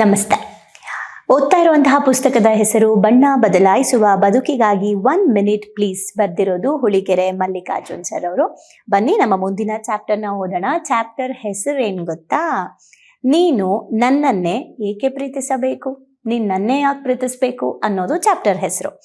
ನಮಸ್ತೆ. ಓದ್ತಾ ಇರುವಂತಹ ಪುಸ್ತಕದ ಹೆಸರು ಬಣ್ಣ ಬದಲಾಯಿಸುವ ಬದುಕಿಗಾಗಿ ಒನ್ ಮಿನಿಟ್ ಪ್ಲೀಸ್ ಬರ್ದಿರೋದು ಹುಳಿಕೆರೆ ಮಲ್ಲಿಕಾರ್ಜುನ್ ಸರ್ ಅವರು. ಬನ್ನಿ ನಮ್ಮ ಮುಂದಿನ ಚಾಪ್ಟರ್ನ ಓದೋಣ. ಚಾಪ್ಟರ್ ಹೆಸರು ಏನು ಗೊತ್ತಾ? ನೀನು ನನ್ನನ್ನೇ ಏಕೆ ಪ್ರೀತಿಸಬೇಕು? ನಿನ್ನೇ ನನ್ನೇ ಯಾಕೆ ಪ್ರೀತಿಸ್ಬೇಕು ಅನ್ನೋದು ಚಾಪ್ಟರ್ ಹೆಸರು.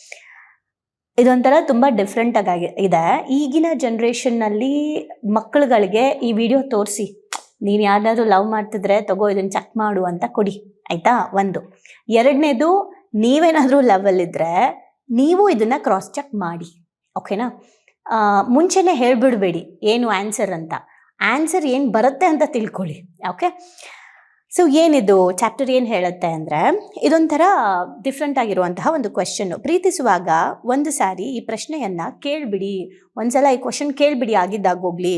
ಇದೊಂಥರ ತುಂಬ ಡಿಫ್ರೆಂಟ್ ಆಗಿ ಇದೆ. ಈಗಿನ ಜನರೇಷನ್ನಲ್ಲಿ ಮಕ್ಕಳುಗಳಿಗೆ ಈ ವಿಡಿಯೋ ತೋರಿಸಿ. ನೀನು ಯಾರಾದ್ರೂ ಲವ್ ಮಾಡ್ತಿದ್ರೆ ತಗೋ ಇದನ್ನ ಚೆಕ್ ಮಾಡು ಅಂತ ಕೊಡಿ. ಆಯ್ತಾ? ಒಂದು. ಎರಡನೇದು, ನೀವೇನಾದ್ರೂ ಅಲ್ಲಿದ್ರೆ ನೀವು ಇದನ್ನ ಕ್ರಾಸ್ ಚೆಕ್ ಮಾಡಿ. ಓಕೆನಾ ಮುಂಚೆನೆ ಹೇಳ್ಬಿಡ್ಬೇಡಿ, ಏನು ಆನ್ಸರ್ ಅಂತ. ಆನ್ಸರ್ ಏನು ಬರುತ್ತೆ ಅಂತ ತಿಳ್ಕೊಳ್ಳಿ. ಓಕೆ ಸೊ ಏನಿದು? ಚಾಪ್ಟರ್ ಏನು ಹೇಳುತ್ತೆ ಅಂದರೆ, ಇದೊಂಥರ ಡಿಫ್ರೆಂಟ್ ಆಗಿರುವಂತಹ ಒಂದು ಕ್ವೆಶನ್ ಪ್ರೀತಿಸುವಾಗ ಒಂದು ಸಾರಿ ಈ ಪ್ರಶ್ನೆಯನ್ನ ಕೇಳ್ಬಿಡಿ. ಒಂದ್ಸಲ ಈ ಕ್ವಶನ್ ಕೇಳ್ಬಿಡಿ ಆಗಿದ್ದಾಗೋಗ್ಲಿ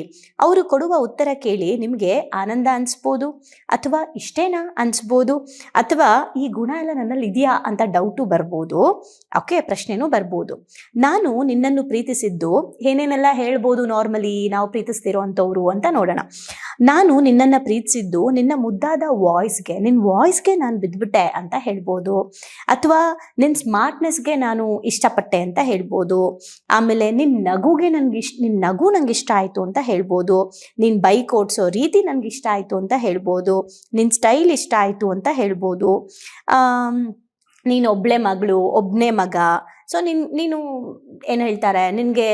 ಅವರು ಕೊಡುವ ಉತ್ತರ ಕೇಳಿ ನಿಮಗೆ ಆನಂದ ಅನಿಸ್ಬೋದು ಅಥವಾ ಇಷ್ಟೇನಾ ಅನಿಸ್ಬೋದು ಅಥವಾ ಈ ಗುಣ ಎಲ್ಲ ನನ್ನಲ್ಲಿ ಇದೆಯಾ ಅಂತ ಡೌಟು ಬರ್ಬೋದು. ಓಕೆ ಪ್ರಶ್ನೆನೂ ಬರ್ಬೋದು. ನಾನು ನಿನ್ನನ್ನು ಪ್ರೀತಿಸಿದ್ದು ಏನೇನೆಲ್ಲ ಹೇಳ್ಬೋದು ನಾರ್ಮಲಿ ನಾವು ಪ್ರೀತಿಸ್ತಿರೋ ಅಂತ ನೋಡೋಣ. ನಾನು ನಿನ್ನನ್ನು ಪ್ರೀತಿಸಿದ್ದು ನಿನ್ನ ಮುದ್ದಾದ ವಾಯ್ಸ್ಗೆ ನಿನ್ನ ವಾಯ್ಸ್ಗೆ ನಾನು ಬಿದ್ಬಿಟ್ಟೆ ಅಂತ ಹೇಳ್ಬೋದು. ಅಥವಾ ನಿನ್ನ ಸ್ಮಾರ್ಟ್ನೆಸ್ಗೆ ನಾನು ಇಷ್ಟಪಟ್ಟೆ ಅಂತ ಹೇಳ್ಬೋದು. ಆಮೇಲೆ ನಿನ್ನ ನಗುಗೆ ನನಗೆ ಇಷ್ಟ ನಿನ್ನ ನಗು ನಂಗೆ ಇಷ್ಟ ಆಯಿತು ಅಂತ ಹೇಳ್ಬೋದು. ನಿನ್ನ ಬೈಕ್ ಓಡಿಸೋ ರೀತಿ ನನಗೆ ಇಷ್ಟ ಆಯಿತು ಅಂತ ಹೇಳ್ಬೋದು. ನಿನ್ನ ಸ್ಟೈಲ್ ಇಷ್ಟ ಆಯಿತು ಅಂತ ಹೇಳ್ಬೋದು. ನೀನು ಒಬ್ಳೆ ಮಗಳು ಒಬ್ಬನೇ ಮಗ ಸೊ ನಿನ್, ನೀನು ಏನು ಹೇಳ್ತಾರೆ? ನಿನಗೆ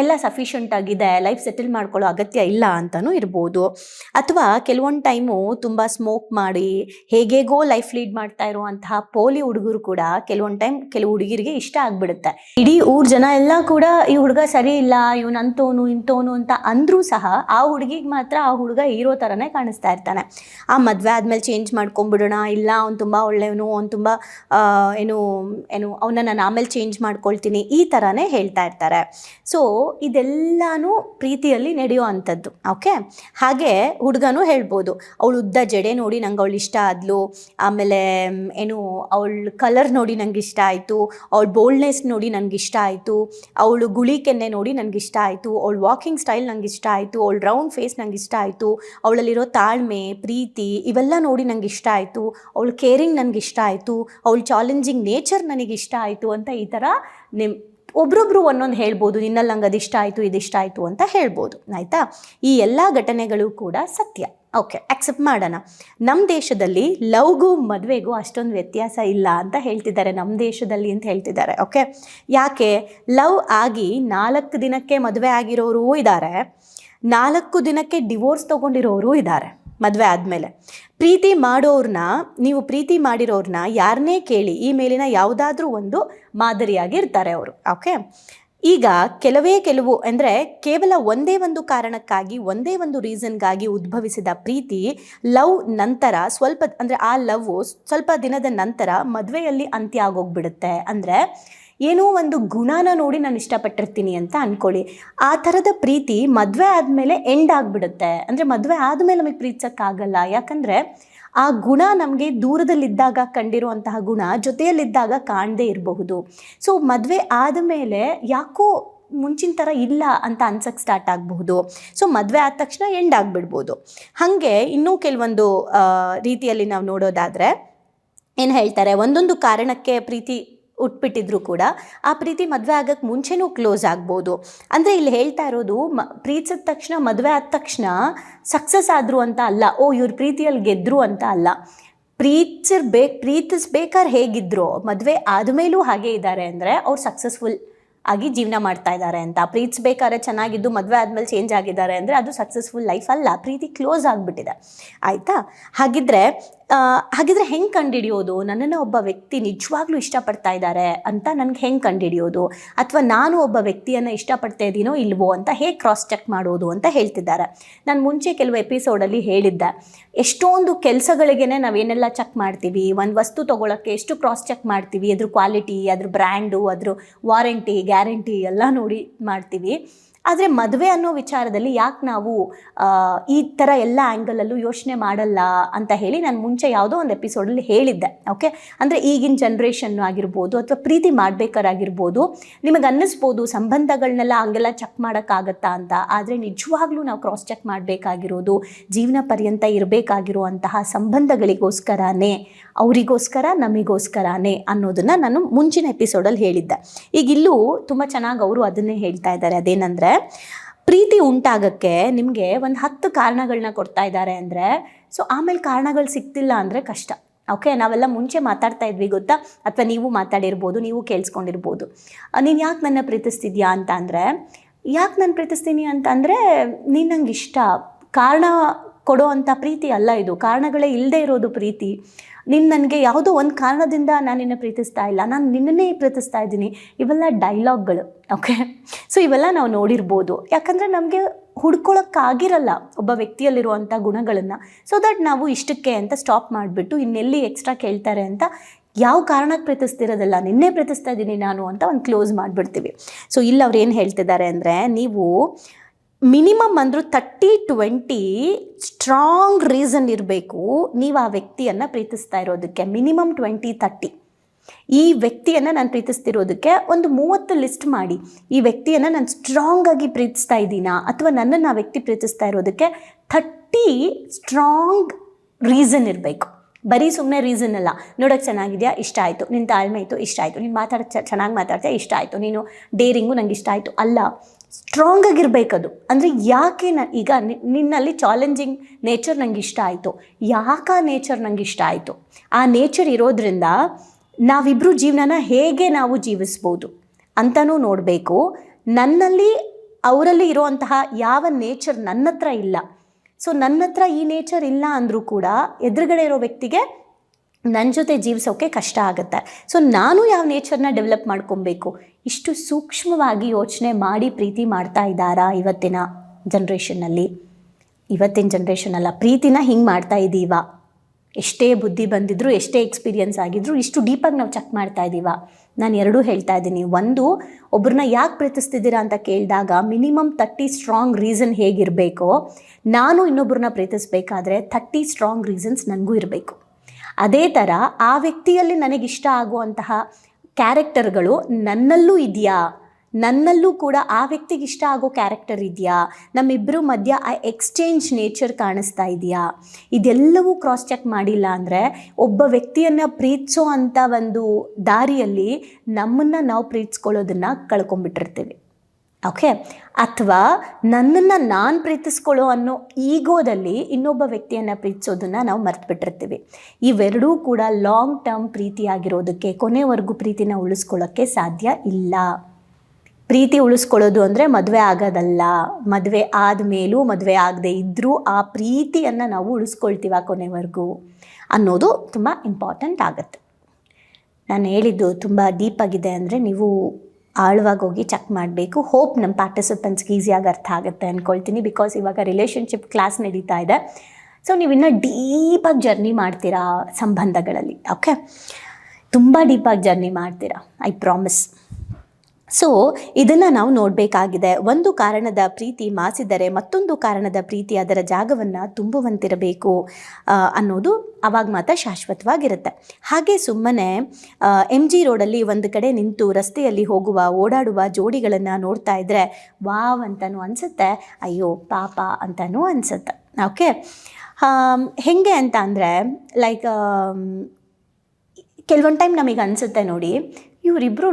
ಎಲ್ಲ ಸಫಿಷಿಯಂಟ್ ಆಗಿದೆ ಲೈಫ್ ಸೆಟಲ್ ಮಾಡ್ಕೊಳ್ಳೋ ಅಗತ್ಯ ಇಲ್ಲ ಅಂತಲೂ ಇರ್ಬೋದು. ಅಥವಾ ಕೆಲವೊಂದು ಟೈಮು ತುಂಬ ಸ್ಮೋಕ್ ಮಾಡಿ, ಹೇಗೇಗೋ ಲೈಫ್ ಲೀಡ್ ಮಾಡ್ತಾ ಇರುವಂತಹ ಪೋಲಿ ಹುಡುಗರು ಕೂಡ ಕೆಲವೊಂದು ಟೈಮ್ ಕೆಲವು ಹುಡುಗಿರಿಗೆ ಇಷ್ಟ ಆಗ್ಬಿಡುತ್ತೆ. ಇಡೀ ಊರ್ ಜನ ಎಲ್ಲ ಕೂಡ, ಈ ಹುಡುಗ ಸರಿ ಇಲ್ಲ ಇವನು ಅಂತೋನು ಇಂತೋನು ಅಂತ ಅಂದ್ರೂ ಸಹ ಆ ಹುಡುಗಿಗೆ ಮಾತ್ರ ಆ ಹುಡುಗ ಹೀರೋ ಥರನೇ ಕಾಣಿಸ್ತಾ ಇರ್ತಾನೆ. ಆ ಮದುವೆ ಆದ್ಮೇಲೆ ಚೇಂಜ್ ಮಾಡ್ಕೊಂಡ್ಬಿಡೋಣ, ಇಲ್ಲ, ಅವ್ನು ತುಂಬ ಒಳ್ಳೆಯವನು, ಅವ್ನು ತುಂಬ ಏನು ಏನು ಅವನ್ನ ನಾನು ಆಮೇಲೆ ಚೇಂಜ್ ಮಾಡ್ಕೊಳ್ತೀನಿ ಈ ಥರನೇ ಹೇಳ್ತಾ ಇರ್ತಾರೆ. ಸೊ ಇದೆಲ್ಲಾನು ಪ್ರೀತಿಯಲ್ಲಿ ನಡೆಯೋ ಅಂಥದ್ದು ಓಕೆ ಹಾಗೆ ಹುಡುಗನೂ ಹೇಳ್ಬೋದು, ಅವಳು ಉದ್ದ ಜಡೆ ನೋಡಿ ನಂಗೆ ಅವಳು ಇಷ್ಟ ಆದ್ಲು, ಆಮೇಲೆ ಏನು, ಅವಳ ಕಲರ್ ನೋಡಿ ನಂಗೆ ಇಷ್ಟ ಆಯಿತು, ಅವಳ ಬೋಲ್ಡ್ನೆಸ್ ನೋಡಿ ನನಗೆ ಇಷ್ಟ ಆಯಿತು, ಅವಳು ಗುಳಿ ಕೆನ್ನೆ ನೋಡಿ ನನಗೆ ಇಷ್ಟ ಆಯಿತು, ಅವಳ ವಾಕಿಂಗ್ ಸ್ಟೈಲ್ ನಂಗೆ ಇಷ್ಟ ಆಯಿತು, ಅವಳ ರೌಂಡ್ ಫೇಸ್ ನಂಗೆ ಇಷ್ಟ ಆಯಿತು, ಅವಳಲ್ಲಿರೋ ತಾಳ್ಮೆ, ಪ್ರೀತಿ ಇವೆಲ್ಲ ನೋಡಿ ನಂಗೆ ಇಷ್ಟ ಆಯಿತು, ಅವಳ ಕೇರಿಂಗ್ ನನಗೆ ಇಷ್ಟ ಆಯಿತು, ಅವಳ ಚಾಲೆಂಜಿಂಗ್ ನೇಚರ್ ನನಗೆ ಇಷ್ಟ ಆಯಿತು ಅಂತ ಈ ನಿಮ್, ಒಬ್ರೊಬ್ರು ಒಂದೊಂದು ಹೇಳ್ಬೋದು ನಿನ್ನಲ್ಲಿ ನಂಗೆ ಅದಿಷ್ಟ ಆಯಿತು ಇದಿಷ್ಟ ಆಯಿತು ಅಂತ ಹೇಳ್ಬೋದು, ಆಯಿತಾ? ಈ ಎಲ್ಲ ಘಟನೆಗಳು ಕೂಡ ಸತ್ಯ. ಓಕೆ ಅಕ್ಸೆಪ್ಟ್ ಮಾಡೋಣ. ನಮ್ಮ ದೇಶದಲ್ಲಿ ಲವ್ಗೂ ಮದುವೆಗೂ ಅಷ್ಟೊಂದು ವ್ಯತ್ಯಾಸ ಇಲ್ಲ ಅಂತ ಹೇಳ್ತಿದ್ದಾರೆ ನಮ್ಮ ದೇಶದಲ್ಲಿ ಅಂತ ಹೇಳ್ತಿದ್ದಾರೆ ಓಕೆ ಯಾಕೆ? ಲವ್ ಆಗಿ ನಾಲ್ಕು ದಿನಕ್ಕೆ ಮದುವೆ ಆಗಿರೋರು ಇದ್ದಾರೆ ನಾಲ್ಕು ದಿನಕ್ಕೆ ಡಿವೋರ್ಸ್ ತೊಗೊಂಡಿರೋರು ಇದ್ದಾರೆ ಮದುವೆ ಆದಮೇಲೆ. ಪ್ರೀತಿ ಮಾಡೋರನ್ನ ನೀವು ಪ್ರೀತಿ ಮಾಡಿರೋರನ್ನ ಯಾರನ್ನೇ ಕೇಳಿ ಈ ಮೇಲಿನ ಯಾವುದಾದ್ರೂ ಒಂದು ಮಾದರಿಯಾಗಿ ಇರ್ತಾರೆ ಅವರು, ಓಕೆ? ಈಗ ಕೆಲವೇ ಕೆಲವು ಅಂದರೆ ಕೇವಲ ಒಂದೇ ಒಂದು ಕಾರಣಕ್ಕಾಗಿ, ಒಂದೇ ಒಂದು ರೀಸನ್ಗಾಗಿ ಉದ್ಭವಿಸಿದ ಪ್ರೀತಿ ಲವ್ ನಂತರ ಸ್ವಲ್ಪ, ಅಂದರೆ ಆ ಲವ್ ಸ್ವಲ್ಪ ದಿನದ ನಂತರ ಮದುವೆಯಲ್ಲಿ ಅಂತ್ಯ ಆಗೋಗ್ಬಿಡುತ್ತೆ. ಅಂದರೆ ಏನೋ ಒಂದು ಗುಣನ ನೋಡಿ ನಾನು ಇಷ್ಟಪಟ್ಟಿರ್ತೀನಿ ಅಂತ ಅಂದ್ಕೊಳ್ಳಿ ಆ ಥರದ ಪ್ರೀತಿ ಮದುವೆ ಆದಮೇಲೆ ಎಂಡ್ ಆಗಿಬಿಡುತ್ತೆ. ಅಂದರೆ ಮದುವೆ ಆದಮೇಲೆ ನಮಗೆ ಪ್ರೀತಿಸೋಕ್ಕಾಗಲ್ಲ. ಯಾಕಂದರೆ ಆ ಗುಣ ನಮಗೆ ದೂರದಲ್ಲಿದ್ದಾಗ ಕಂಡಿರುವಂತಹ ಗುಣ ಜೊತೆಯಲ್ಲಿದ್ದಾಗ ಕಾಣದೇ ಇರಬಹುದು. ಸೊ ಮದುವೆ ಆದಮೇಲೆ ಯಾಕೋ ಮುಂಚಿನ ಥರ ಇಲ್ಲ ಅಂತ ಅನ್ಸಕ್ಕೆ ಸ್ಟಾರ್ಟ್ ಆಗಬಹುದು. ಸೊ ಮದುವೆ ಆದ ತಕ್ಷಣ ಎಂಡ್ ಆಗಿಬಿಡ್ಬೋದು. ಹಾಗೆ ಇನ್ನೂ ಕೆಲವೊಂದು ರೀತಿಯಲ್ಲಿ ನಾವು ನೋಡೋದಾದರೆ ಏನು ಹೇಳ್ತಾರೆ, ಒಂದೊಂದು ಕಾರಣಕ್ಕೆ ಪ್ರೀತಿ ಉಟ್ಬಿಟ್ಟಿದ್ರು ಕೂಡ ಆ ಪ್ರೀತಿ ಮದುವೆ ಆಗಕ್ಕೆ ಮುಂಚೆನೂ ಕ್ಲೋಸ್ ಆಗ್ಬೋದು. ಅಂದರೆ ಇಲ್ಲಿ ಹೇಳ್ತಾ ಇರೋದು ಮ, ಪ್ರೀತಿಸಿದ ತಕ್ಷಣ, ಮದುವೆ ಆದ ತಕ್ಷಣ ಸಕ್ಸಸ್ ಆದರು ಅಂತ ಅಲ್ಲ. ಓ, ಇವ್ರ ಪ್ರೀತಿಯಲ್ಲಿ ಗೆದ್ದರು ಅಂತ ಅಲ್ಲ. ಪ್ರೀತಿಸಿರ್ಬೇಕು ಪ್ರೀತಿಸ್ಬೇಕಾದ್ರೆ ಹೇಗಿದ್ರು, ಮದುವೆ ಆದಮೇಲೂ ಹಾಗೆ ಇದ್ದಾರೆ ಅಂದರೆ ಅವ್ರು ಸಕ್ಸಸ್ಫುಲ್ ಆಗಿ ಜೀವನ ಮಾಡ್ತಾ ಇದ್ದಾರೆ ಅಂತ. ಪ್ರೀತಿಸ್ಬೇಕಾದ್ರೆ ಚೆನ್ನಾಗಿದ್ದು, ಮದುವೆ ಆದಮೇಲೆ ಚೇಂಜ್ ಆಗಿದ್ದಾರೆ ಅಂದರೆ ಅದು ಸಕ್ಸಸ್ಫುಲ್ ಲೈಫ್ ಅಲ್ಲ. ಪ್ರೀತಿ ಕ್ಲೋಸ್ ಆಗಿಬಿಟ್ಟಿದೆ. ಆಯಿತಾ? ಹಾಗಿದ್ರೆ ಹಾಗಿದ್ರೆ ಹೆಂಗೆ ಕಂಡುಹಿಡಿಯೋದು ನನ್ನನ್ನು ಒಬ್ಬ ವ್ಯಕ್ತಿ ನಿಜವಾಗ್ಲೂ ಇಷ್ಟಪಡ್ತಾ ಇದ್ದಾರೆ ಅಂತ ನನಗೆ ಹೆಂಗೆ ಕಂಡುಹಿಡಿಯೋದು ಅಥವಾ ನಾನು ಒಬ್ಬ ವ್ಯಕ್ತಿಯನ್ನು ಇಷ್ಟಪಡ್ತಾ ಇದ್ದೀನೋ ಇಲ್ವೋ ಅಂತ ಹೇಗೆ ಕ್ರಾಸ್ ಚೆಕ್ ಮಾಡೋದು ಅಂತ ಹೇಳ್ತಿದ್ದಾರೆ. ನಾನು ಮುಂಚೆ ಕೆಲವು ಎಪಿಸೋಡಲ್ಲಿ ಹೇಳಿದ್ದೆ. ಎಷ್ಟೊಂದು ಕೆಲಸಗಳಿಗೆನೆ ನಾವೇನೆಲ್ಲ ಚೆಕ್ ಮಾಡ್ತೀವಿ. ಒಂದು ವಸ್ತು ತೊಗೊಳಕ್ಕೆ ಎಷ್ಟು ಕ್ರಾಸ್ ಚೆಕ್ ಮಾಡ್ತೀವಿ? ಅದ್ರ ಕ್ವಾಲಿಟಿ ಅದ್ರ ಬ್ರ್ಯಾಂಡು ಅದ್ರ ವಾರಂಟಿ ಗ್ಯಾರಂಟಿ ಎಲ್ಲ ನೋಡಿ ಮಾಡ್ತೀವಿ. ಆದರೆ ಮದುವೆ ಅನ್ನೋ ವಿಚಾರದಲ್ಲಿ ಯಾಕೆ ನಾವು ಈ ಥರ ಎಲ್ಲ ಆ್ಯಂಗಲಲ್ಲೂ ಯೋಚನೆ ಮಾಡಲ್ಲ ಅಂತ ಹೇಳಿ ನಾನು ಮುಂಚೆ ಯಾವುದೋ ಒಂದು ಎಪಿಸೋಡಲ್ಲಿ ಹೇಳಿದ್ದೆ ಓಕೆ ಅಂದರೆ ಈಗಿನ ಜನ್ರೇಷನ್ನು ಆಗಿರ್ಬೋದು ಅಥವಾ ಪ್ರೀತಿ ಮಾಡಬೇಕಾರಾಗಿರ್ಬೋದು, ನಿಮಗೆ ಅನ್ನಿಸ್ಬೋದು ಸಂಬಂಧಗಳನ್ನೆಲ್ಲ ಹಂಗೆಲ್ಲ ಚೆಕ್ ಮಾಡೋಕ್ಕಾಗತ್ತಾ ಅಂತ, ಆದರೆ ನಿಜವಾಗ್ಲೂ ನಾವು ಕ್ರಾಸ್ ಚೆಕ್ ಮಾಡಬೇಕಾಗಿರೋದು, ಜೀವನ ಪರ್ಯಂತ ಇರಬೇಕಾಗಿರುವಂತಹ ಸಂಬಂಧಗಳಿಗೋಸ್ಕರನೇ ಅವರಿಗೋಸ್ಕರ, ನಮಗೋಸ್ಕರನೇ ಅನ್ನೋದನ್ನು ನಾನು ಮುಂಚಿನ ಎಪಿಸೋಡಲ್ಲಿ ಹೇಳಿದ್ದೆ. ಈಗ ಇಲ್ಲೂ ತುಂಬ ಚೆನ್ನಾಗಿ ಅವರು ಅದನ್ನೇ ಹೇಳ್ತಾ ಇದ್ದಾರೆ. ಅದೇನಂದರೆ, ಪ್ರೀತಿ ಉಂಟಾಗಕ್ಕೆ ನಿಮಗೆ ಒಂದು ಹತ್ತು ಕಾರಣಗಳನ್ನ ಕೊಡ್ತಾ ಇದ್ದಾರೆ ಅಂದರೆ, ಸೊ ಆಮೇಲೆ ಕಾರಣಗಳು ಸಿಗ್ತಿಲ್ಲ ಅಂದರೆ ಕಷ್ಟ. ಓಕೆ, ನಾವೆಲ್ಲ ಮುಂಚೆ ಮಾತಾಡ್ತಾ ಇದ್ವಿ ಗೊತ್ತಾ? ಅಥವಾ ನೀವು ಮಾತಾಡಿರ್ಬೋದು, ನೀವು ಕೇಳಿಸ್ಕೊಂಡಿರ್ಬೋದು. ನೀನು ಯಾಕೆ ನನ್ನ ಪ್ರೀತಿಸ್ತಿದ್ಯಾ ಅಂತ ಅಂದರೆ, ಯಾಕೆ ನಾನು ಪ್ರೀತಿಸ್ತೀನಿ ಅಂತ ಅಂದರೆ, ನೀನು ನಂಗೆ ಇಷ್ಟ. ಕಾರಣ ಕೊಡೋ ಅಂಥ ಪ್ರೀತಿ ಅಲ್ಲ ಇದು. ಕಾರಣಗಳೇ ಇಲ್ಲದೆ ಇರೋದು ಪ್ರೀತಿ. ನೀನು ನನಗೆ ಯಾವುದೋ ಒಂದು ಕಾರಣದಿಂದ ನಾನು ನಿನ್ನ ಪ್ರೀತಿಸ್ತಾ ಇಲ್ಲ. ನಾನು ನಿನ್ನನ್ನೇ ಪ್ರೀತಿಸ್ತಾ ಇದ್ದೀನಿ. ಇವೆಲ್ಲ ಡೈಲಾಗ್ಗಳು ಓಕೆ ಸೊ ಇವೆಲ್ಲ ನಾವು ನೋಡಿರ್ಬೋದು. ಯಾಕಂದರೆ ನಮಗೆ ಹುಡ್ಕೊಳಕ್ಕಾಗಿರಲ್ಲ ಒಬ್ಬ ವ್ಯಕ್ತಿಯಲ್ಲಿರುವಂಥ ಗುಣಗಳನ್ನು. ಸೊ ದಟ್ ನಾವು ಇಷ್ಟಕ್ಕೆ ಅಂತ ಸ್ಟಾಪ್ ಮಾಡಿಬಿಟ್ಟು ಇನ್ನೆಲ್ಲಿ ಎಕ್ಸ್ಟ್ರಾ ಕೇಳ್ತಾರೆ ಅಂತ ಯಾವ ಕಾರಣಕ್ಕೆ ಪ್ರೀತಿಸ್ತಿರೋದಲ್ಲ, ನಿನ್ನೆ ಪ್ರೀತಿಸ್ತಾ ಇದ್ದೀನಿ ನಾನು ಅಂತ ಒಂದು ಕ್ಲೋಸ್ ಮಾಡಿಬಿಡ್ತೀವಿ. ಸೊ ಇಲ್ಲಿ ಅವ್ರು ಏನು ಹೇಳ್ತಿದ್ದಾರೆ ಅಂದರೆ, ನೀವು ಮಿನಿಮಮ್ ಅಂದರೂ ತರ್ಟಿ ಟ್ವೆಂಟಿ ಸ್ಟ್ರಾಂಗ್ ರೀಸನ್ ಇರಬೇಕು. ನೀವು ಆ ವ್ಯಕ್ತಿಯನ್ನು ಪ್ರೀತಿಸ್ತಾ ಇರೋದಕ್ಕೆ. ಮಿನಿಮಮ್ ಟ್ವೆಂಟಿ ತರ್ಟಿ ಈ ವ್ಯಕ್ತಿಯನ್ನು ನಾನು ಪ್ರೀತಿಸ್ತಿರೋದಕ್ಕೆ ಒಂದು ಮೂವತ್ತು ಲಿಸ್ಟ್ ಮಾಡಿ. ಈ ವ್ಯಕ್ತಿಯನ್ನು ನಾನು ಸ್ಟ್ರಾಂಗ್ ಆಗಿ ಪ್ರೀತಿಸ್ತಾ ಇದ್ದೀನಾ? ಅಥವಾ ನನ್ನನ್ನು ಆ ವ್ಯಕ್ತಿ ಪ್ರೀತಿಸ್ತಾ ಇರೋದಕ್ಕೆ ಥರ್ಟಿ ಸ್ಟ್ರಾಂಗ್ ರೀಸನ್ ಇರಬೇಕು. ಬರೀ ಸುಮ್ಮನೆ ರೀಸನ್ ಅಲ್ಲ. ನೋಡೋಕೆ ಚೆನ್ನಾಗಿದೆಯಾ? ಇಷ್ಟ ಆಯಿತು. ನಿನ್ನ ತಾಳ್ಮೆ ಇತ್ತು? ಇಷ್ಟ ಆಯಿತು. ನೀನು ಮಾತಾಡೋಕ್ಕೆ ಚೆನ್ನಾಗಿ ಮಾತಾಡ್ತೀಯ? ಇಷ್ಟ ಆಯಿತು. ನೀನು ಡೇರಿಂಗು ನಂಗೆ ಇಷ್ಟ ಆಯಿತು. ಅಲ್ಲ. ಸ್ಟ್ರಾಂಗ್ ಆಗಿರಬೇಕದು. ಅಂದರೆ ಯಾಕೆ ನ, ಈಗ ನಿನ್ನಲ್ಲಿ ಚಾಲೆಂಜಿಂಗ್ ನೇಚರ್ ನಂಗೆ ಇಷ್ಟ ಆಯಿತು. ಯಾಕೆ ಆ ನೇಚರ್ ನಂಗೆ ಇಷ್ಟ ಆಯಿತು? ಆ ನೇಚರ್ ಇರೋದ್ರಿಂದ ನಾವಿಬ್ಬರು ಜೀವನನ ಹೇಗೆ ನಾವು ಜೀವಿಸ್ಬೋದು ಅಂತಲೂ ನೋಡಬೇಕು. ನನ್ನಲ್ಲಿ, ಅವರಲ್ಲಿ ಇರುವಂತಹ ಯಾವ ನೇಚರ್ ನನ್ನ ಹತ್ರ ಇಲ್ಲ. ಸೊ ನನ್ನ ಹತ್ರ ಈ ನೇಚರ್ ಇಲ್ಲ ಅಂದರೂ ಕೂಡ ಎದುರುಗಡೆ ಇರೋ ವ್ಯಕ್ತಿಗೆ ನನ್ನ ಜೊತೆ ಜೀವಿಸೋಕೆ ಕಷ್ಟ ಆಗುತ್ತೆ. ಸೊ ನಾನು ಯಾವ ನೇಚರ್ನ ಡೆವಲಪ್ ಮಾಡ್ಕೊಬೇಕು? ಇಷ್ಟು ಸೂಕ್ಷ್ಮವಾಗಿ ಯೋಚನೆ ಮಾಡಿ ಪ್ರೀತಿ ಮಾಡ್ತಾ ಇದ್ದಾರಾ ಇವತ್ತಿನ ಜನ್ರೇಷನ್ನಲ್ಲಿ ಇವತ್ತಿನ ಜನ್ರೇಷನಲ್ಲ ಪ್ರೀತಿನ ಹಿಂಗೆ ಮಾಡ್ತಾ ಇದ್ದೀವ? ಎಷ್ಟೇ ಬುದ್ಧಿ ಬಂದಿದ್ರು, ಎಷ್ಟೇ ಎಕ್ಸ್ಪೀರಿಯನ್ಸ್ ಆಗಿದ್ರು, ಇಷ್ಟು ಡೀಪಾಗಿ ನಾವು ಚೆಕ್ ಮಾಡ್ತಾ ಇದ್ದೀವ? ನಾನು ಎರಡೂ ಹೇಳ್ತಾ ಇದ್ದೀನಿ. ಒಂದು ಒಬ್ಬರನ್ನ ಯಾಕೆ ಪ್ರೀತಿಸ್ತಿದ್ದೀರಾ ಅಂತ ಕೇಳಿದಾಗ ಮಿನಿಮಮ್ ತರ್ಟಿ ಸ್ಟ್ರಾಂಗ್ ರೀಸನ್ ಹೇಗಿರಬೇಕೋ, ನಾನು ಇನ್ನೊಬ್ಬರನ್ನ ಪ್ರೀತಿಸ್ಬೇಕಾದ್ರೆ ಥರ್ಟಿ ಸ್ಟ್ರಾಂಗ್ ರೀಸನ್ಸ್ ನನಗೂ ಇರಬೇಕು. ಅದೇ ಥರ ಆ ವ್ಯಕ್ತಿಯಲ್ಲಿ ನನಗಿಷ್ಟ ಆಗುವಂತಹ ಕ್ಯಾರೆಕ್ಟರ್ಗಳು ನನ್ನಲ್ಲೂ ಇದೆಯಾ? ನನ್ನಲ್ಲೂ ಕೂಡ ಆ ವ್ಯಕ್ತಿಗೆ ಇಷ್ಟ ಆಗೋ ಕ್ಯಾರೆಕ್ಟರ್ ಇದೆಯಾ? ನಮ್ಮಿಬ್ಬರ ಮಧ್ಯ ಆ ಎಕ್ಸ್ಚೇಂಜ್ ನೇಚರ್ ಕಾಣಿಸ್ತಾ ಇದೆಯಾ? ಇದೆಲ್ಲವೂ ಕ್ರಾಸ್ ಚೆಕ್ ಮಾಡಿಲ್ಲ ಅಂದರೆ ಒಬ್ಬ ವ್ಯಕ್ತಿಯನ್ನು ಪ್ರೀತಿಸೋ ಅಂಥ ಒಂದು ದಾರಿಯಲ್ಲಿ ನಮ್ಮನ್ನು ನಾವು ಪ್ರೀತಿಸ್ಕೊಳ್ಳೋದನ್ನು ಕಳ್ಕೊಂಬಿಟ್ಟಿರ್ತೀವಿ. ಓಕೆ ಅಥವಾ ನನ್ನನ್ನು ನಾನು ಪ್ರೀತಿಸ್ಕೊಳ್ಳೋ ಅನ್ನೋ ಈಗೋದಲ್ಲಿ ಇನ್ನೊಬ್ಬ ವ್ಯಕ್ತಿಯನ್ನು ಪ್ರೀತಿಸೋದನ್ನು ನಾವು ಮರ್ತ್ಬಿಟ್ಟಿರ್ತೀವಿ. ಇವೆರಡೂ ಕೂಡ ಲಾಂಗ್ ಟರ್ಮ್ ಪ್ರೀತಿಯಾಗಿರೋದಕ್ಕೆ, ಕೊನೆವರೆಗೂ ಪ್ರೀತಿನ ಉಳಿಸ್ಕೊಳ್ಳೋಕ್ಕೆ ಸಾಧ್ಯ ಇಲ್ಲ. ಪ್ರೀತಿ ಉಳಿಸ್ಕೊಳ್ಳೋದು ಅಂದರೆ ಮದುವೆ ಆಗೋದಲ್ಲ. ಮದುವೆ ಆದಮೇಲೂ ಮದುವೆ ಆಗದೆ ಇದ್ದರೂ ಆ ಪ್ರೀತಿಯನ್ನು ನಾವು ಉಳಿಸ್ಕೊಳ್ತೀವ ಕೊನೆವರೆಗೂ ಅನ್ನೋದು ತುಂಬ ಇಂಪಾರ್ಟೆಂಟ್ ಆಗುತ್ತೆ. ನಾನು ಹೇಳಿದ್ದು ತುಂಬ ಡೀಪಾಗಿದೆ ಅಂದರೆ ನೀವು ಆಳವಾಗಿ ಹೋಗಿ ಚೆಕ್ ಮಾಡಬೇಕು. ಹೋಪ್ ನಮ್ಮ ಪಾರ್ಟಿಸಿಪೆಂಟ್ಸ್ಗೆ ಈಸಿಯಾಗಿ ಅರ್ಥ ಆಗುತ್ತೆ ಅಂದ್ಕೊಳ್ತೀನಿ ಬಿಕಾಸ್ ಇವಾಗ ರಿಲೇಷನ್ಶಿಪ್ ಕ್ಲಾಸ್ ನಡೀತಾ ಇದೆ. ಸೊ ನೀವು ಇನ್ನೂ ಡೀಪಾಗಿ ಜರ್ನಿ ಮಾಡ್ತೀರಾ ಸಂಬಂಧಗಳಲ್ಲಿ ಓಕೆ ತುಂಬ ಡೀಪಾಗಿ ಜರ್ನಿ ಮಾಡ್ತೀರಾ ಐ ಪ್ರಾಮಿಸ್ ಸೊ ಇದನ್ನು ನಾವು ನೋಡಬೇಕಾಗಿದೆ. ಒಂದು ಕಾರಣದ ಪ್ರೀತಿ ಮಾಸಿದರೆ ಮತ್ತೊಂದು ಕಾರಣದ ಪ್ರೀತಿ ಅದರ ಜಾಗವನ್ನು ತುಂಬುವಂತಿರಬೇಕು ಅನ್ನೋದು ಅವಾಗ ಮಾತ್ರ ಶಾಶ್ವತವಾಗಿರುತ್ತೆ. ಹಾಗೆ ಸುಮ್ಮನೆ ಎಂ ಜಿ ರೋಡಲ್ಲಿ ಒಂದು ಕಡೆ ನಿಂತು ರಸ್ತೆಯಲ್ಲಿ ಹೋಗುವ, ಓಡಾಡುವ ಜೋಡಿಗಳನ್ನು ನೋಡ್ತಾ ಇದ್ದರೆ ವಾವ್ ಅಂತಲೂ ಅನಿಸುತ್ತೆ. ಅಯ್ಯೋ, ಪಾಪ ಅಂತಲೂ ಅನಿಸುತ್ತೆ. ಓಕೆ ಹೇಗೆ ಅಂತ ಅಂದರೆ ಲೈಕ್ ಕೆಲವೊಂದು ಟೈಮ್ ನಮಗೆ ಅನಿಸುತ್ತೆ ನೋಡಿ ಇವರಿಬ್ಬರು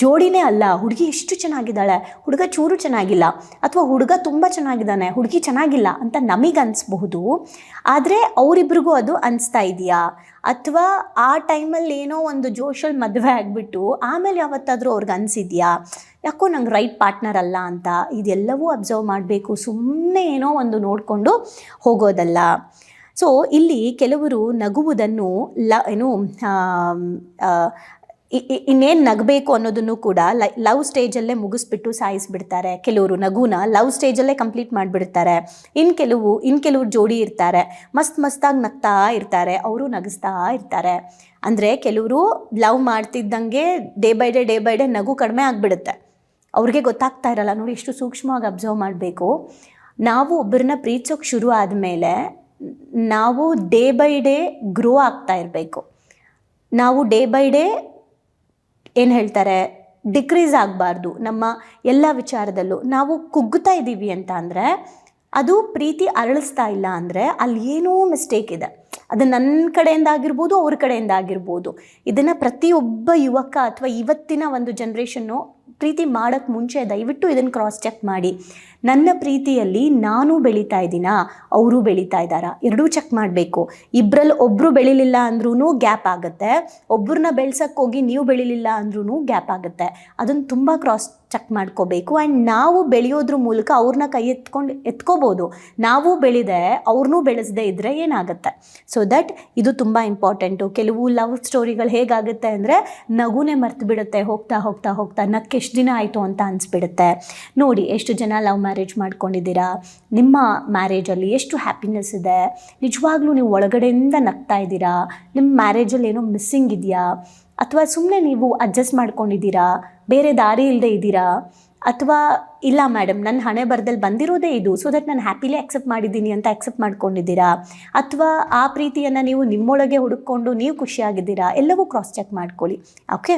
ಜೋಡಿನೇ ಅಲ್ಲ, ಹುಡುಗಿ ಎಷ್ಟು ಚೆನ್ನಾಗಿದ್ದಾಳೆ, ಹುಡುಗ ಚೂರು ಚೆನ್ನಾಗಿಲ್ಲ, ಅಥವಾ ಹುಡುಗ ತುಂಬ ಚೆನ್ನಾಗಿದ್ದಾನೆ, ಹುಡುಗಿ ಚೆನ್ನಾಗಿಲ್ಲ ಅಂತ ನಮಗೆ ಅನಿಸ್ಬಹುದು. ಆದರೆ ಅವರಿಬ್ರಿಗೂ ಅದು ಅನಿಸ್ತಾ ಇದೆಯಾ? ಅಥವಾ ಆ ಟೈಮಲ್ಲಿ ಏನೋ ಒಂದು ಜೋಶಲ್ಲಿ ಮದುವೆ ಆಗಿಬಿಟ್ಟು ಆಮೇಲೆ ಯಾವತ್ತಾದರೂ ಅವ್ರಿಗೆ ಅನಿಸಿದ್ಯಾ? ಯಾಕೋ ನಂಗೆ ರೈಟ್ ಪಾರ್ಟ್ನರ್ ಅಲ್ಲ ಅಂತ, ಇದೆಲ್ಲವೂ ಅಬ್ಸರ್ವ್ ಮಾಡಬೇಕು ಸುಮ್ಮನೆ ಏನೋ ಒಂದು ನೋಡಿಕೊಂಡು ಹೋಗೋದಲ್ಲ. ಸೊ ಇಲ್ಲಿ ಕೆಲವರು ನಗುವುದನ್ನು ಲ, ಏನು ಇನ್ನೇನು ನಗಬೇಕು ಅನ್ನೋದನ್ನು ಕೂಡ ಲವ್ ಸ್ಟೇಜಲ್ಲೇ ಮುಗಿಸ್ಬಿಟ್ಟು ಸಾಯಿಸ್ಬಿಡ್ತಾರೆ. ಕೆಲವರು ನಗುನ ಲವ್ ಸ್ಟೇಜಲ್ಲೇ ಕಂಪ್ಲೀಟ್ ಮಾಡಿಬಿಡ್ತಾರೆ. ಇನ್ನು ಕೆಲವು ಇನ್ನು ಕೆಲವರು ಜೋಡಿ ಇರ್ತಾರೆ. ಮಸ್ತ್ ಮಸ್ತಾಗಿ ನಗ್ತಾ ಇರ್ತಾರೆ. ಅವರು ನಗಿಸ್ತಾ ಇರ್ತಾರೆ. ಅಂದರೆ ಕೆಲವರು love ಮಾಡ್ತಿದ್ದಂಗೆ day by day day by day ನಗು ಕಡಿಮೆ ಆಗಿಬಿಡುತ್ತೆ. ಅವ್ರಿಗೆ ಗೊತ್ತಾಗ್ತಾ ಇರಲ್ಲ, ನೋಡಿ ಎಷ್ಟು ಸೂಕ್ಷ್ಮವಾಗಿ ಅಬ್ಸರ್ವ್ ಮಾಡಬೇಕು. ನಾವು ಒಬ್ಬರನ್ನ ಪ್ರೀತಿಸೋಕೆ ಶುರು ಆದಮೇಲೆ ನಾವು ಡೇ ಬೈ ಡೇ ಗ್ರೋ ಆಗ್ತಾ ಇರಬೇಕು. ನಾವು ಡೇ ಬೈ ಡೇ ಏನು ಹೇಳ್ತಾರೆ? ಡಿಕ್ರೀಸ್ ಆಗಬಾರ್ದು. ನಮ್ಮ ಎಲ್ಲ ವಿಚಾರದಲ್ಲೂ ನಾವು ಕುಗ್ಗುತ್ತಾ ಇದ್ದೀವಿ ಅಂತ ಅಂದರೆ, ಅದು ಪ್ರೀತಿ ಅರಳಿಸ್ತಾ ಇಲ್ಲ ಅಂದರೆ ಅಲ್ಲಿ ಏನೋ ಮಿಸ್ಟೇಕ್ ಇದೆ. ಅದು ನನ್ನ ಕಡೆಯಿಂದ ಆಗಿರ್ಬೋದು, ಅವ್ರ ಕಡೆಯಿಂದ ಆಗಿರ್ಬೋದು. ಇದನ್ನು ಪ್ರತಿಯೊಬ್ಬ ಯುವಕ ಅಥವಾ ಇವತ್ತಿನ ಒಂದು ಜನ್ರೇಷನ್ನು ಪ್ರೀತಿ ಮಾಡೋಕ್ಕೆ ಮುಂಚೆ ದಯವಿಟ್ಟು ಇದನ್ನು ಕ್ರಾಸ್ ಚೆಕ್ ಮಾಡಿ. ನನ್ನ ಪ್ರೀತಿಯಲ್ಲಿ ನಾನು ಬೆಳೀತಾ ಇದ್ದೀನಾ? ಅವರು ಬೆಳೀತಾ ಇದ್ದಾರಾ? ಎರಡೂ ಚೆಕ್ ಮಾಡಬೇಕು. ಇಬ್ಬರಲ್ಲಿ ಒಬ್ಬರು ಬೆಳಿಲಿಲ್ಲ ಅಂದ್ರೂ ಗ್ಯಾಪ್ ಆಗುತ್ತೆ. ಒಬ್ಬರನ್ನ ಹೋಗಿ ನೀವು ಬೆಳಿಲಿಲ್ಲ ಅಂದ್ರೂ ಗ್ಯಾಪ್ ಆಗುತ್ತೆ. ಅದನ್ನು ತುಂಬ ಕ್ರಾಸ್ ಚೆಕ್ ಮಾಡ್ಕೋಬೇಕು. ಆ್ಯಂಡ್ ನಾವು ಬೆಳೆಯೋದ್ರ ಮೂಲಕ ಅವ್ರನ್ನ ಕೈ ಎತ್ಕೊಂಡು, ಎತ್ಕೋಬೋದು. ನಾವು ಬೆಳೆದೆ, ಅವ್ರನ್ನೂ ಬೆಳೆಸದೆ ಇದ್ದರೆ ಏನಾಗುತ್ತೆ? ಸೊ ದಟ್ ಇದು ತುಂಬ ಇಂಪಾರ್ಟೆಂಟು ಕೆಲವು ಲವ್ ಸ್ಟೋರಿಗಳು ಹೇಗಾಗುತ್ತೆ ಅಂದರೆ ನಗುನೇ ಮರ್ತು ಬಿಡುತ್ತೆ ಹೋಗ್ತಾ ಹೋಗ್ತಾ ಹೋಗ್ತಾ ನಕ್ಕೆ ಎಷ್ಟು ದಿನ ಆಯಿತು ಅಂತ ಅನಿಸ್ಬಿಡುತ್ತೆ. ನೋಡಿ, ಎಷ್ಟು ಜನ ಲವ್ ಮ್ಯಾರೇಜ್ ಮಾಡ್ಕೊಂಡಿದ್ದೀರಾ? ನಿಮ್ಮ ಮ್ಯಾರೇಜಲ್ಲಿ ಎಷ್ಟು ಹ್ಯಾಪಿನೆಸ್ ಇದೆ? ನಿಜವಾಗ್ಲೂ ನೀವು ಒಳಗಡೆಯಿಂದ ನಗ್ತಾ ಇದ್ದೀರಾ? ನಿಮ್ಮ ಮ್ಯಾರೇಜಲ್ಲಿ ಏನೋ ಮಿಸ್ಸಿಂಗ್ ಇದೆಯಾ? ಅಥವಾ ಸುಮ್ಮನೆ ನೀವು ಅಡ್ಜಸ್ಟ್ ಮಾಡ್ಕೊಂಡಿದ್ದೀರಾ? ಬೇರೆ ದಾರಿ ಇಲ್ಲದೆ ಇದ್ದೀರಾ? ಅಥವಾ ಇಲ್ಲ ಮೇಡಮ್ ನನ್ನ ಹಣೆ ಬರದಲ್ಲಿ ಬಂದಿರೋದೇ ಇದು ಸೊ ದಟ್ ನಾನು ಹ್ಯಾಪಿಲಿ ಅಕ್ಸೆಪ್ಟ್ ಮಾಡಿದ್ದೀನಿ ಅಂತ ಅಕ್ಸೆಪ್ಟ್ ಮಾಡ್ಕೊಂಡಿದ್ದೀರಾ? ಅಥವಾ ಆ ಪ್ರೀತಿಯನ್ನು ನೀವು ನಿಮ್ಮೊಳಗೆ ಹುಡುಕೊಂಡು ನೀವು ಖುಷಿಯಾಗಿದ್ದೀರಾ? ಎಲ್ಲವೂ ಕ್ರಾಸ್ ಚೆಕ್ ಮಾಡ್ಕೊಳ್ಳಿ ಓಕೆ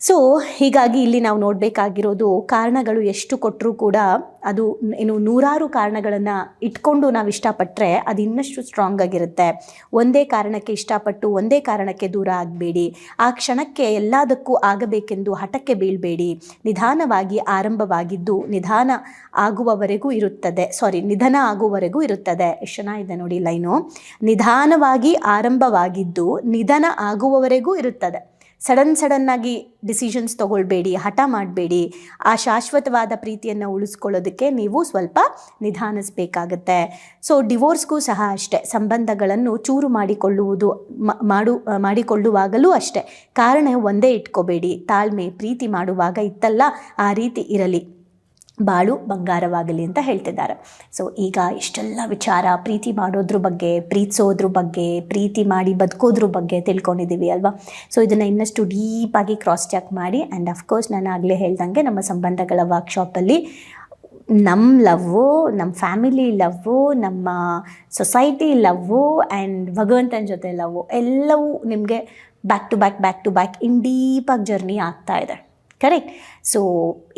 ಸೊ ಹೀಗಾಗಿ ಇಲ್ಲಿ ನಾವು ನೋಡಬೇಕಾಗಿರೋದು ಕಾರಣಗಳು ಎಷ್ಟು ಕೊಟ್ಟರೂ ಕೂಡ ಅದು ಏನು ನೂರಾರು ಕಾರಣಗಳನ್ನು ಇಟ್ಕೊಂಡು ನಾವು ಇಷ್ಟಪಟ್ಟರೆ ಅದು ಇನ್ನಷ್ಟು ಸ್ಟ್ರಾಂಗ್ ಆಗಿರುತ್ತೆ. ಒಂದೇ ಕಾರಣಕ್ಕೆ ಇಷ್ಟಪಟ್ಟು ಒಂದೇ ಕಾರಣಕ್ಕೆ ದೂರ ಆಗಬೇಡಿ. ಆ ಕ್ಷಣಕ್ಕೆ ಎಲ್ಲದಕ್ಕೂ ಆಗಬೇಕೆಂದು ಹಠಕ್ಕೆ ಬೀಳಬೇಡಿ. ನಿಧಾನವಾಗಿ ಆರಂಭವಾಗಿದ್ದು ನಿಧಾನ ಆಗುವವರೆಗೂ ಇರುತ್ತದೆ. ಸಾರಿ ನಿಧನ ಆಗುವವರೆಗೂ ಇರುತ್ತದೆ. ಎಷ್ಟು ಇದೆ ನೋಡಿ ಲೈನು. ನಿಧಾನವಾಗಿ ಆರಂಭವಾಗಿದ್ದು ನಿಧನ ಆಗುವವರೆಗೂ ಇರುತ್ತದೆ. ಸಡನ್ ಸಡನ್ನಾಗಿ ಡಿಸಿಷನ್ಸ್ ತಗೊಳ್ಬೇಡಿ, ಹಠ ಮಾಡಬೇಡಿ. ಆ ಶಾಶ್ವತವಾದ ಪ್ರೀತಿಯನ್ನು ಉಳಿಸ್ಕೊಳ್ಳೋದಕ್ಕೆ ನೀವು ಸ್ವಲ್ಪ ನಿಧಾನಿಸಬೇಕಾಗತ್ತೆ. ಸೊ ಡಿವೋರ್ಸ್ಗೂ ಸಹ ಅಷ್ಟೇ, ಸಂಬಂಧಗಳನ್ನು ಚೂರು ಮಾಡಿಕೊಳ್ಳುವುದು ಮಾಡು ಮಾಡಿಕೊಳ್ಳುವಾಗಲೂ ಅಷ್ಟೇ. ಕಾರಣ ಒಂದೇ ಇಟ್ಕೋಬೇಡಿ. ತಾಳ್ಮೆ, ಪ್ರೀತಿ ಮಾಡುವಾಗ ಇತ್ತಲ್ಲ, ಆ ರೀತಿ ಇರಲಿ. ಬಾಳು ಬಂಗಾರವಾಗಲಿ ಅಂತ ಹೇಳ್ತಿದ್ದಾರೆ. ಸೊ ಈಗ ಇಷ್ಟೆಲ್ಲ ವಿಚಾರ ಪ್ರೀತಿ ಮಾಡೋದ್ರ ಬಗ್ಗೆ, ಪ್ರೀತಿಸೋದ್ರ ಬಗ್ಗೆ, ಪ್ರೀತಿ ಮಾಡಿ ಬದುಕೋದ್ರ ಬಗ್ಗೆ ತಿಳ್ಕೊಂಡಿದ್ದೀವಿ ಅಲ್ವಾ? ಸೊ ಇದನ್ನು ಇನ್ನಷ್ಟು ಡೀಪಾಗಿ ಕ್ರಾಸ್ ಚೆಕ್ ಮಾಡಿ ಆ್ಯಂಡ್ ಅಫ್ಕೋರ್ಸ್ ನಾನು ಆಗಲೇ ಹೇಳ್ದಂಗೆ ನಮ್ಮ ಸಂಬಂಧಗಳ ವರ್ಕ್ಶಾಪಲ್ಲಿ ನಮ್ಮ ಲವ್ವು ನಮ್ಮ ಫ್ಯಾಮಿಲಿ ಲವ್ವು, ನಮ್ಮ ಸೊಸೈಟಿ ಲವ್ವು ಆ್ಯಂಡ್ ಭಗವಂತನ ಜೊತೆ ಲವ್ವು ಎಲ್ಲವೂ ನಿಮಗೆ back to back back to back in ಡೀಪಾಗಿ ಜರ್ನಿ ಆಗ್ತಾ ಇದೆ. ಕರೆಕ್ಟ್ ಸೊ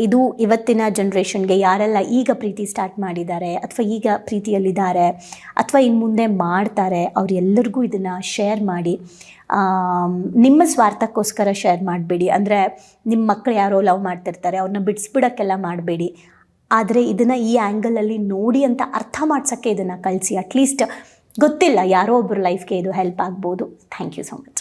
ಇದು ಇವತ್ತಿನ ಜನ್ರೇಷನ್ಗೆ ಯಾರೆಲ್ಲ ಈಗ ಪ್ರೀತಿ ಸ್ಟಾರ್ಟ್ ಮಾಡಿದ್ದಾರೆ, ಅಥವಾ ಈಗ ಪ್ರೀತಿಯಲ್ಲಿದ್ದಾರೆ, ಅಥವಾ ಇನ್ನು ಮುಂದೆ ಮಾಡ್ತಾರೆ ಅವರೆಲ್ಲರಿಗೂ ಇದನ್ನು ಶೇರ್ ಮಾಡಿ. ನಿಮ್ಮ ಸ್ವಾರ್ಥಕ್ಕೋಸ್ಕರ ಶೇರ್ ಮಾಡಬೇಡಿ. ಅಂದರೆ ನಿಮ್ಮ ಮಕ್ಕಳು ಯಾರೋ ಲವ್ ಮಾಡ್ತಿರ್ತಾರೆ ಅವ್ರನ್ನ ಬಿಡಿಸ್ಬಿಡೋಕ್ಕೆಲ್ಲ ಮಾಡಬೇಡಿ. ಆದರೆ ಇದನ್ನು ಈ ಆ್ಯಂಗಲಲ್ಲಿ ನೋಡಿ ಅಂತ ಅರ್ಥ ಮಾಡ್ಸೋಕ್ಕೆ ಇದನ್ನು ಕಳಿಸಿ ಅಟ್ಲೀಸ್ಟ್ ಗೊತ್ತಿಲ್ಲ, ಯಾರೋ ಒಬ್ಬರು ಲೈಫ್ಗೆ ಇದು ಹೆಲ್ಪ್ ಆಗ್ಬೋದು. Thank you so much